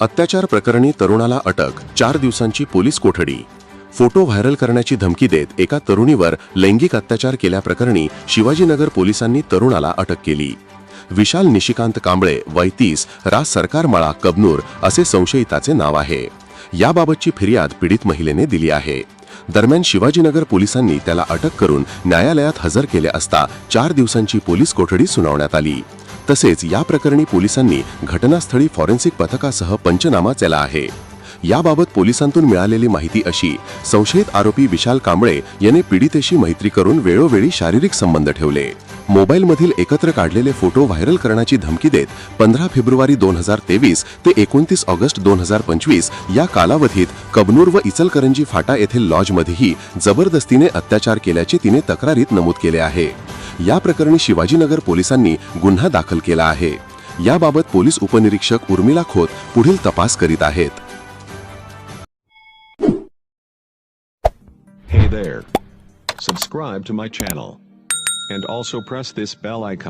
अत्याचार प्रकरणी तरुणाला अटक चार दिवसांची पोलीस कोठडी. फोटो व्हायरल करण्याची धमकी देत एका तरुणीवर लैंगिक अत्याचार केल्याप्रकरणी शिवाजीनगर पोलिसांनी तरुणाला अटक केली. विशाल निशिकांत कांबळे वैतीस राज सरकारमाळा कबनूर असे संशयिताचे नाव आहे. याबाबतची फिर्याद पीडित महिलेने दिली आहे. दरम्यान शिवाजीनगर पोलिसांनी त्याला अटक करून न्यायालयात हजर केले असता चार दिवसांची पोलीस कोठडी सुनावण्यात आली. तसेच या प्रकरणी पोलिसांनी घटनास्थळी फॉरेन्सिक पथकासह पंचनामा केला आहे. याबाबत पोलिसांतून मिळालेली माहिती अशी संशयित आरोपी विशाल कांबळे याने पीडितेशी मैत्री करून वेळोवेळी शारीरिक संबंध ठेवले. मोबाईलमधील एकत्र काढलेले फोटो व्हायरल करण्याची धमकी देत पंधरा फेब्रुवारी दोन हजार तेवीस ते एकोणतीस ऑगस्ट दोन हजार पंचवीस या कालावधीत कबनूर व इचलकरंजी फाटा येथील लॉजमध्येही जबरदस्तीने अत्याचार केल्याचे तिने तक्रारीत नमूद केले आहे. या प्रकरणी शिवाजीनगर पोलिसांनी गुन्हा दाखल केला आहे याबाबत पोलीस उपनिरीक्षक उर्मिला खोत पुढील तपास करीत आहेत Hey there. Subscribe to my channel. And also press this bell icon.